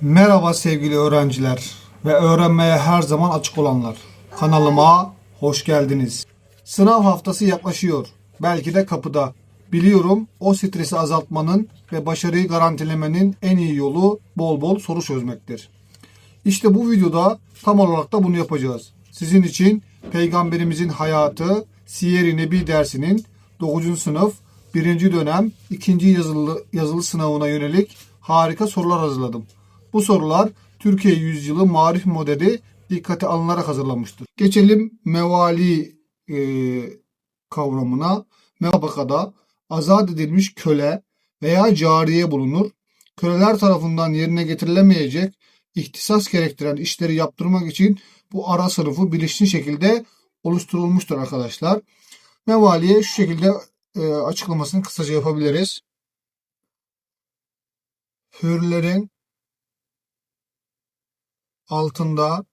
Merhaba sevgili öğrenciler ve öğrenmeye her zaman açık olanlar. Kanalıma hoş geldiniz. Sınav haftası yaklaşıyor. Belki de kapıda. Biliyorum o stresi azaltmanın ve başarıyı garantilemenin en iyi yolu bol bol soru çözmektir. İşte bu videoda tam olarak da bunu yapacağız. Sizin için Peygamberimizin hayatı Siyer-i Nebi dersinin 9. sınıf 1. dönem 2. yazılı, yazılı sınavına yönelik harika sorular hazırladım. Bu sorular Türkiye yüzyılı marif modeli dikkate alınarak hazırlanmıştır. Geçelim mevali e, kavramına. Mevabakada azat edilmiş köle veya cariye bulunur. Köleler tarafından yerine getirilemeyecek ihtisas gerektiren işleri yaptırmak için bu ara sınıfı bilinçli şekilde oluşturulmuştur arkadaşlar. Mevaliye şu şekilde e, açıklamasını kısaca yapabiliriz. Hürlerin altında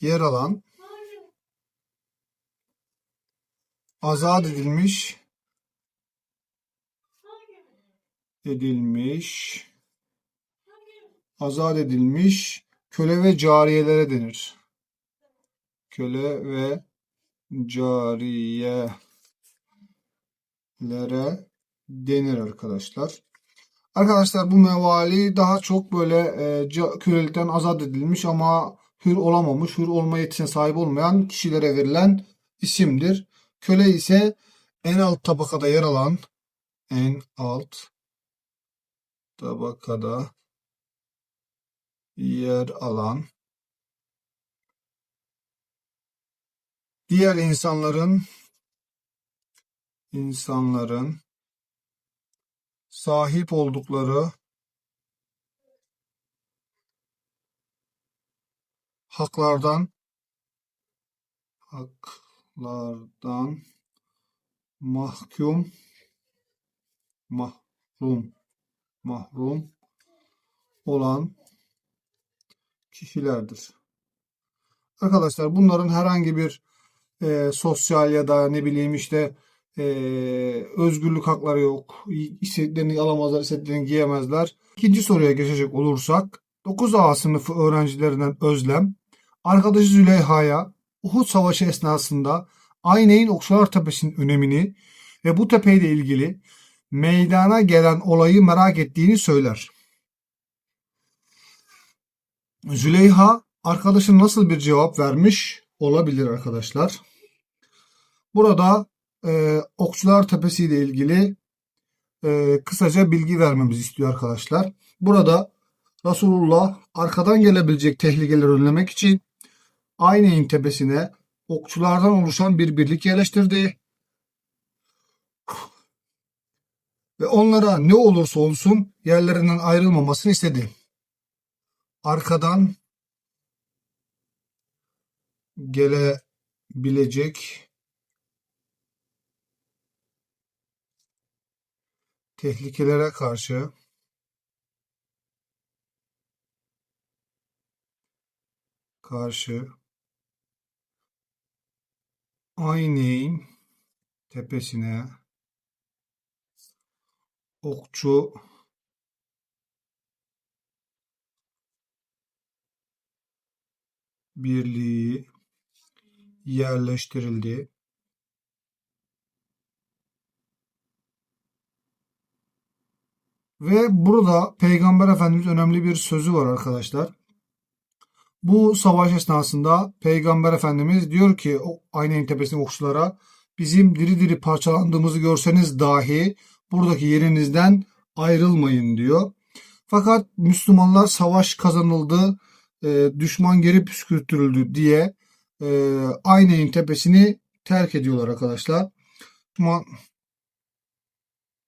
yer alan azat edilmiş edilmiş azat edilmiş köle ve cariyelere denir. Köle ve cariyelere denir arkadaşlar. Arkadaşlar bu mevali daha çok böyle e, kölelikten azat edilmiş ama hür olamamış, hür olma yetisine sahip olmayan kişilere verilen isimdir. Köle ise en alt tabakada yer alan en alt tabakada yer alan diğer insanların insanların sahip oldukları haklardan haklardan mahkum mahrum mahrum olan kişilerdir. Arkadaşlar bunların herhangi bir e, sosyal ya da ne bileyim işte e, özgürlük hakları yok. İstediklerini alamazlar, istediklerini giyemezler. İkinci soruya geçecek olursak 9A sınıfı öğrencilerinden Özlem arkadaşı Züleyha'ya Uhud Savaşı esnasında Ayneyn Okçular Tepesi'nin önemini ve bu tepeyle ilgili meydana gelen olayı merak ettiğini söyler. Züleyha arkadaşın nasıl bir cevap vermiş olabilir arkadaşlar. Burada e, Okçular Tepesi ile ilgili e, kısaca bilgi vermemizi istiyor arkadaşlar. Burada Resulullah arkadan gelebilecek tehlikeleri önlemek için Ayneyn tepesine okçulardan oluşan bir birlik yerleştirdi. Ve onlara ne olursa olsun yerlerinden ayrılmamasını istedi. Arkadan gelebilecek tehlikelere karşı karşı Ayneyn tepesine okçu birliği yerleştirildi. Ve burada Peygamber Efendimiz önemli bir sözü var arkadaşlar. Bu savaş esnasında Peygamber Efendimiz diyor ki Aynen tepesindeki okçulara bizim diri diri parçalandığımızı görseniz dahi buradaki yerinizden ayrılmayın diyor. Fakat Müslümanlar savaş kazanıldı, e, düşman geri püskürtürüldü diye e, Aynen tepesini terk ediyorlar arkadaşlar. Düşman,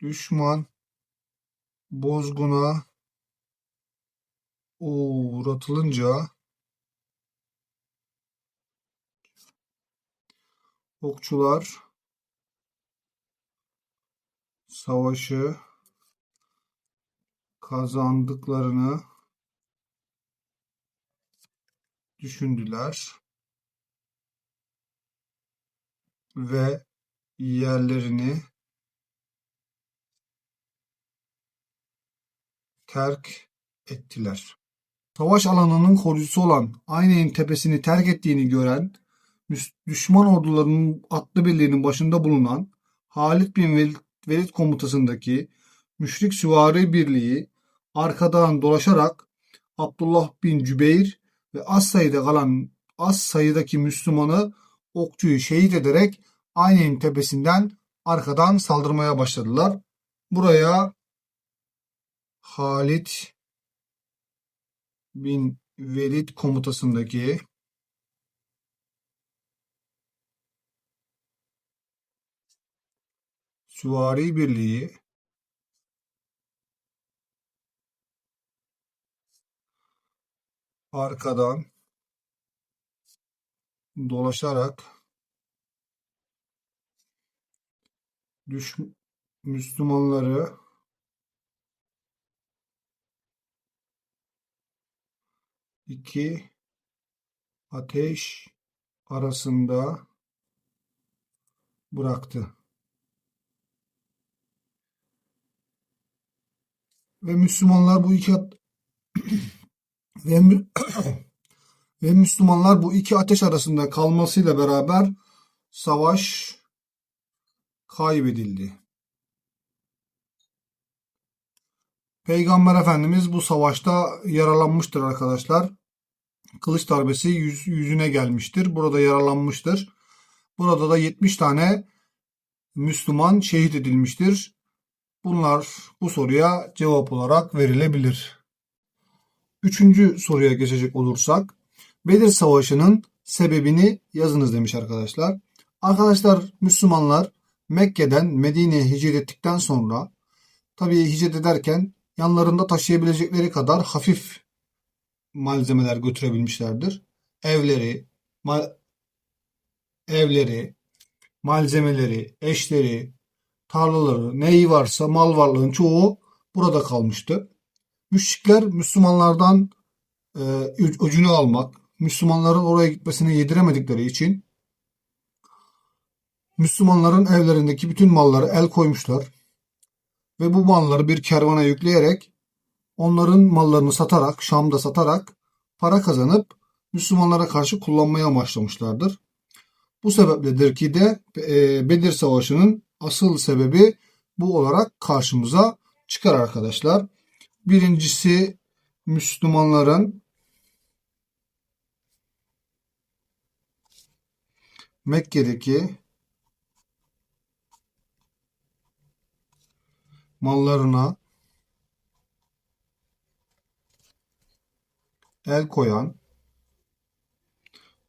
düşman bozguna uğratılınca okçular savaşı kazandıklarını düşündüler ve yerlerini terk ettiler. Savaş alanının koruyucusu olan Ayne'nin tepesini terk ettiğini gören düşman ordularının atlı birliğinin başında bulunan Halid bin Velid, Velid komutasındaki müşrik süvari birliği arkadan dolaşarak Abdullah bin Cübeyr ve az sayıda kalan az sayıdaki Müslümanı okçuyu şehit ederek Ayne'nin tepesinden arkadan saldırmaya başladılar. Buraya Halid bin Velid komutasındaki Süvari Birliği arkadan dolaşarak düş Müslümanları iki ateş arasında bıraktı. Ve Müslümanlar bu iki ve, ve Müslümanlar bu iki ateş arasında kalmasıyla beraber savaş kaybedildi. Peygamber Efendimiz bu savaşta yaralanmıştır arkadaşlar. Kılıç darbesi yüz- yüzüne gelmiştir. Burada yaralanmıştır. Burada da 70 tane Müslüman şehit edilmiştir. Bunlar bu soruya cevap olarak verilebilir. Üçüncü soruya geçecek olursak Bedir Savaşı'nın sebebini yazınız demiş arkadaşlar. Arkadaşlar Müslümanlar Mekke'den Medine'ye hicret ettikten sonra tabii hicret ederken yanlarında taşıyabilecekleri kadar hafif malzemeler götürebilmişlerdir. Evleri, ma- evleri, malzemeleri, eşleri, tarlaları, neyi varsa mal varlığın çoğu burada kalmıştı. Müşrikler Müslümanlardan e, öcünü almak, Müslümanların oraya gitmesini yediremedikleri için Müslümanların evlerindeki bütün malları el koymuşlar ve bu malları bir kervana yükleyerek onların mallarını satarak, Şam'da satarak para kazanıp Müslümanlara karşı kullanmaya başlamışlardır. Bu sebepledir ki de e, Bedir Savaşı'nın asıl sebebi bu olarak karşımıza çıkar arkadaşlar. Birincisi Müslümanların Mekke'deki mallarına el koyan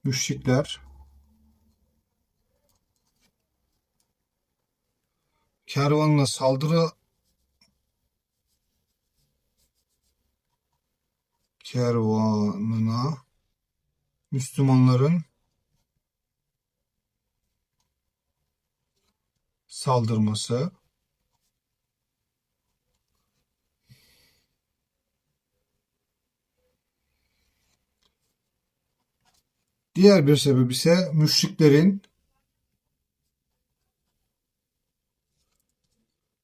müşrikler kervanına saldırı kervanına Müslümanların saldırması Diğer bir sebep ise müşriklerin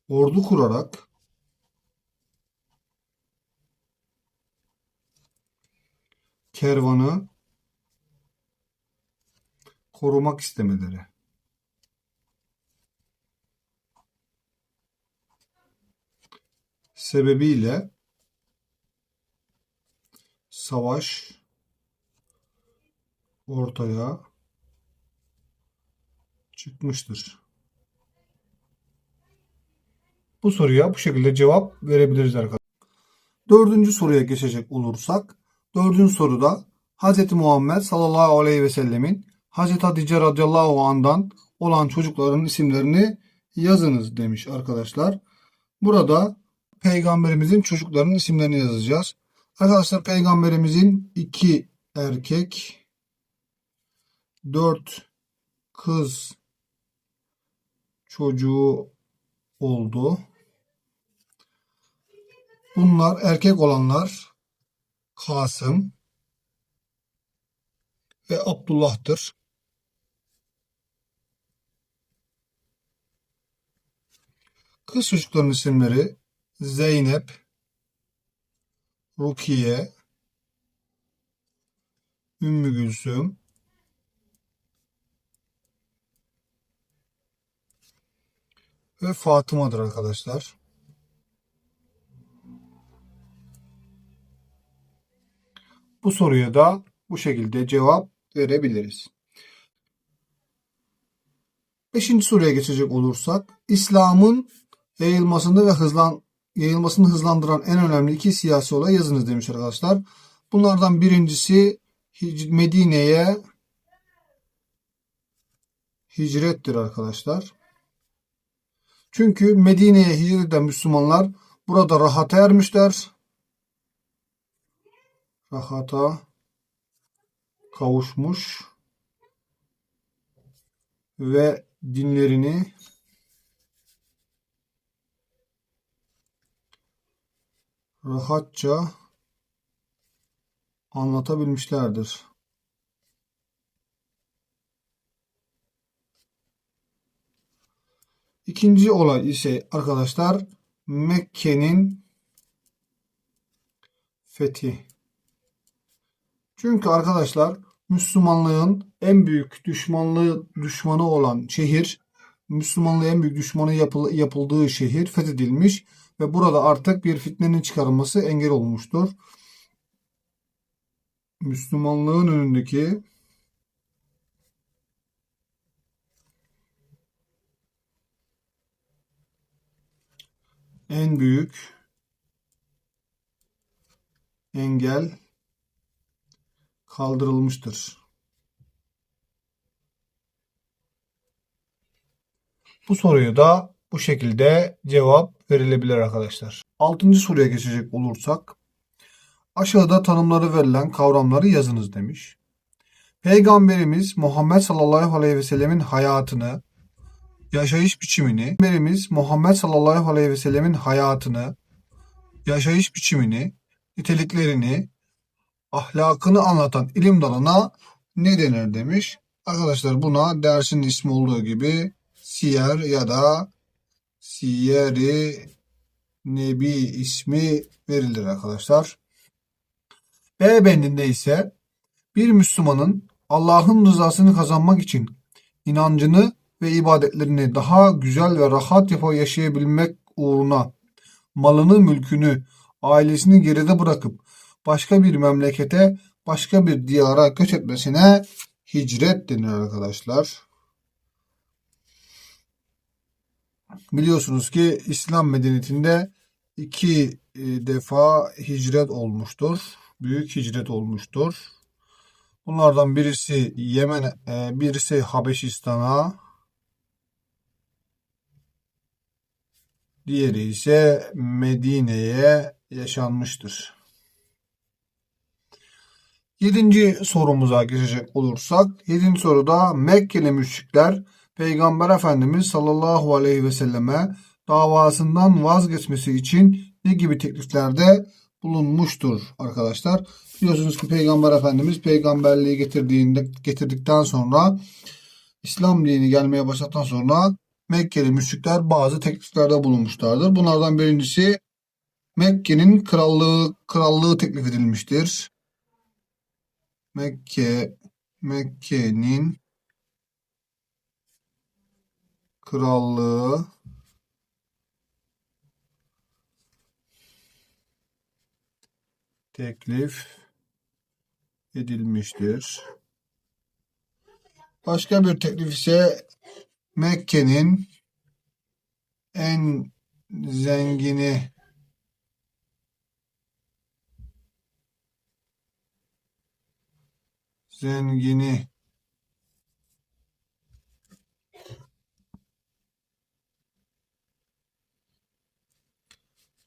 ordu kurarak kervanı korumak istemeleri. Sebebiyle savaş ortaya çıkmıştır. Bu soruya bu şekilde cevap verebiliriz arkadaşlar. Dördüncü soruya geçecek olursak, dördüncü soruda Hz. Muhammed sallallahu aleyhi ve sellemin Hz. Hatice radıyallahu andan olan çocukların isimlerini yazınız demiş arkadaşlar. Burada peygamberimizin çocuklarının isimlerini yazacağız. Arkadaşlar peygamberimizin iki erkek, dört kız çocuğu oldu. Bunlar erkek olanlar Kasım ve Abdullah'tır. Kız çocukların isimleri Zeynep, Rukiye, Ümmü Gülsüm, ve Fatıma'dır arkadaşlar. Bu soruya da bu şekilde cevap verebiliriz. Beşinci soruya geçecek olursak, İslam'ın yayılmasını ve hızlan yayılmasını hızlandıran en önemli iki siyasi olay yazınız demiş arkadaşlar. Bunlardan birincisi Medine'ye hicrettir arkadaşlar. Çünkü Medine'ye hicret eden Müslümanlar burada rahata ermişler. Rahata kavuşmuş ve dinlerini rahatça anlatabilmişlerdir. İkinci olay ise arkadaşlar Mekke'nin fethi. Çünkü arkadaşlar Müslümanlığın en büyük düşmanlığı düşmanı olan şehir, Müslümanlığın en büyük düşmanı yapıl- yapıldığı şehir fethedilmiş ve burada artık bir fitnenin çıkarılması engel olmuştur. Müslümanlığın önündeki en büyük engel kaldırılmıştır. Bu soruyu da bu şekilde cevap verilebilir arkadaşlar. Altıncı soruya geçecek olursak aşağıda tanımları verilen kavramları yazınız demiş. Peygamberimiz Muhammed sallallahu aleyhi ve sellemin hayatını, yaşayış biçimini, Peygamberimiz Muhammed sallallahu aleyhi ve sellemin hayatını, yaşayış biçimini, niteliklerini, ahlakını anlatan ilim dalına ne denir demiş. Arkadaşlar buna dersin ismi olduğu gibi siyer ya da siyeri nebi ismi verilir arkadaşlar. B bendinde ise bir Müslümanın Allah'ın rızasını kazanmak için inancını ve ibadetlerini daha güzel ve rahat yapı yaşayabilmek uğruna malını, mülkünü, ailesini geride bırakıp başka bir memlekete, başka bir diyara göç etmesine hicret denir arkadaşlar. Biliyorsunuz ki İslam medeniyetinde iki e, defa hicret olmuştur. Büyük hicret olmuştur. Bunlardan birisi Yemen, e, birisi Habeşistan'a, diğeri ise Medine'ye yaşanmıştır. Yedinci sorumuza geçecek olursak, yedinci soruda Mekkeli müşrikler Peygamber Efendimiz sallallahu aleyhi ve selleme davasından vazgeçmesi için ne gibi tekliflerde bulunmuştur arkadaşlar. Biliyorsunuz ki Peygamber Efendimiz peygamberliği getirdiğinde getirdikten sonra İslam dini gelmeye başladıktan sonra Mekkeli müşrikler bazı tekliflerde bulunmuşlardır. Bunlardan birincisi Mekke'nin krallığı krallığı teklif edilmiştir. Mekke Mekke'nin krallığı teklif edilmiştir. Başka bir teklif ise Mekke'nin en zengini. Zengini.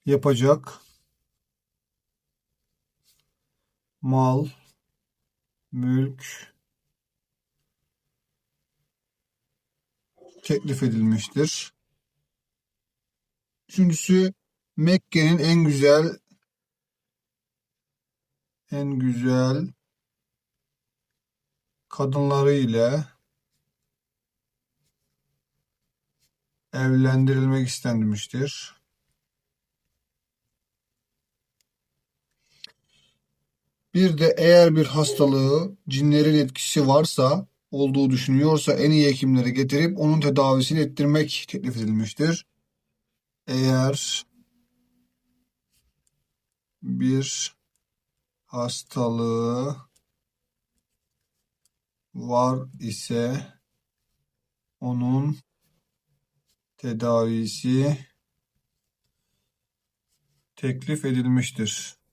Yapacak mal, mülk teklif edilmiştir. Üçüncüsü Mekke'nin en güzel en güzel kadınları ile evlendirilmek istenmiştir. Bir de eğer bir hastalığı cinlerin etkisi varsa olduğu düşünüyorsa en iyi hekimleri getirip onun tedavisini ettirmek teklif edilmiştir. Eğer bir hastalığı var ise onun tedavisi teklif edilmiştir.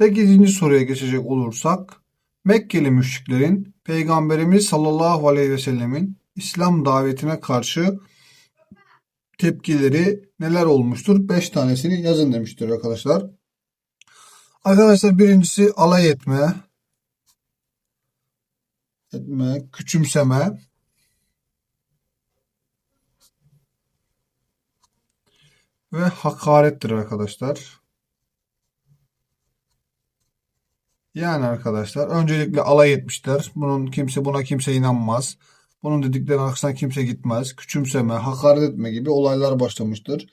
Sekizinci soruya geçecek olursak, Mekkeli müşriklerin Peygamberimiz sallallahu aleyhi ve sellemin İslam davetine karşı tepkileri neler olmuştur? Beş tanesini yazın demiştir arkadaşlar. Arkadaşlar birincisi alay etme, etme, küçümseme, ve hakarettir arkadaşlar. Yani arkadaşlar öncelikle alay etmişler. Bunun kimse buna kimse inanmaz. Bunun dediklerinin arkasından kimse gitmez. Küçümseme, hakaret etme gibi olaylar başlamıştır.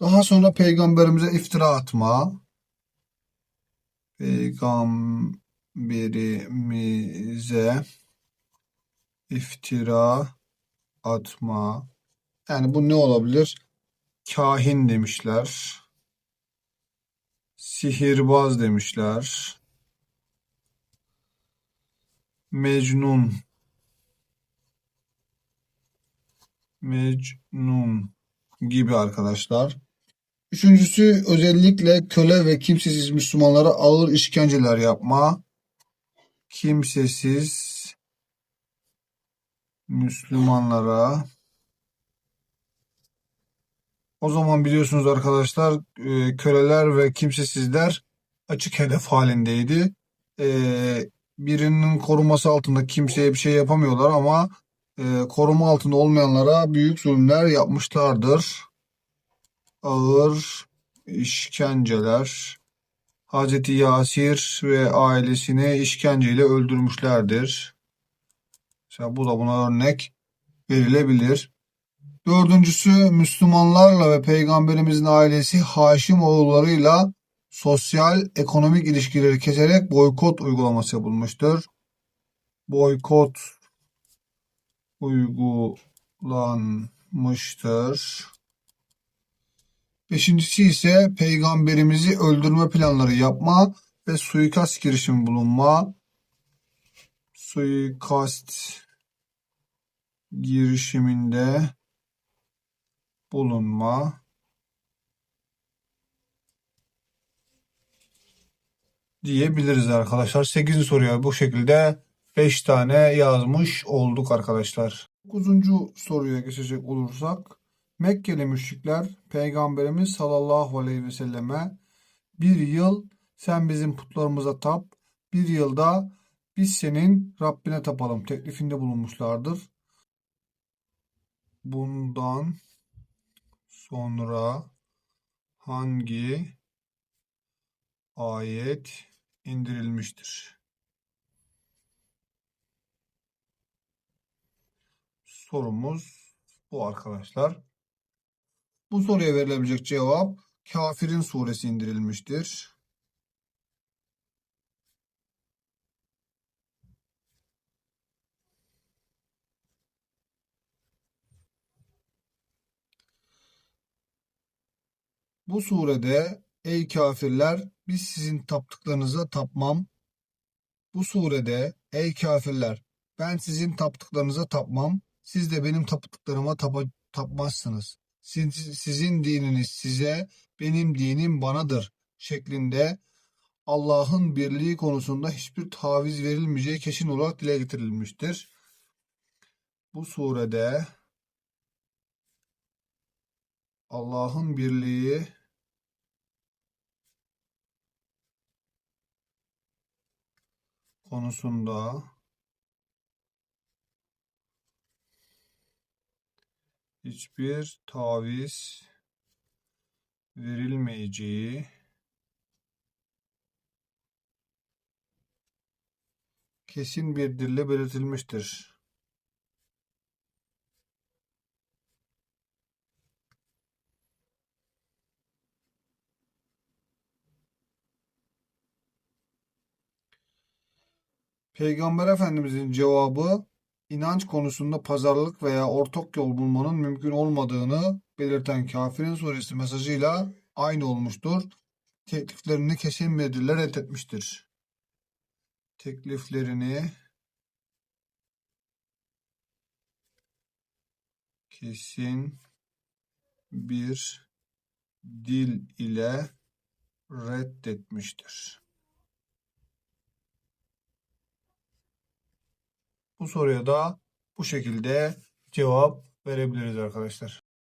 Daha sonra peygamberimize iftira atma. Peygamberimize iftira atma. Yani bu ne olabilir? Kahin demişler. Sihirbaz demişler. Mecnun. Mecnun gibi arkadaşlar. Üçüncüsü özellikle köle ve kimsesiz Müslümanlara ağır işkenceler yapma. Kimsesiz Müslümanlara o zaman biliyorsunuz arkadaşlar e, köleler ve kimsesizler açık hedef halindeydi. E, birinin koruması altında kimseye bir şey yapamıyorlar ama e, koruma altında olmayanlara büyük zulümler yapmışlardır. Ağır işkenceler. Hazreti Yasir ve ailesini işkenceyle öldürmüşlerdir. Mesela bu da buna örnek verilebilir. Dördüncüsü Müslümanlarla ve Peygamberimizin ailesi Haşim oğullarıyla sosyal ekonomik ilişkileri keserek boykot uygulaması yapılmıştır. Boykot uygulanmıştır. Beşincisi ise peygamberimizi öldürme planları yapma ve suikast girişimi bulunma. Suikast girişiminde bulunma. Diyebiliriz arkadaşlar. 8. soruya bu şekilde 5 tane yazmış olduk arkadaşlar. 9. soruya geçecek olursak Mekkeli müşrikler Peygamberimiz sallallahu aleyhi ve selleme bir yıl sen bizim putlarımıza tap, bir yılda biz senin Rabbine tapalım teklifinde bulunmuşlardır. Bundan sonra hangi ayet indirilmiştir? Sorumuz bu arkadaşlar. Bu soruya verilebilecek cevap Kafirin suresi indirilmiştir. Bu surede ey kafirler biz sizin taptıklarınıza tapmam. Bu surede ey kafirler ben sizin taptıklarınıza tapmam. Siz de benim taptıklarıma tapa, tapmazsınız. Siz, sizin dininiz size, benim dinim banadır şeklinde Allah'ın birliği konusunda hiçbir taviz verilmeyeceği kesin olarak dile getirilmiştir. Bu surede Allah'ın birliği konusunda hiçbir taviz verilmeyeceği kesin bir dille belirtilmiştir. Peygamber Efendimizin cevabı inanç konusunda pazarlık veya ortak yol bulmanın mümkün olmadığını belirten Kafirin suresi mesajıyla aynı olmuştur. Tekliflerini kesin bir dille. Tekliflerini kesin bir dil ile reddetmiştir. Bu soruya da bu şekilde cevap verebiliriz arkadaşlar.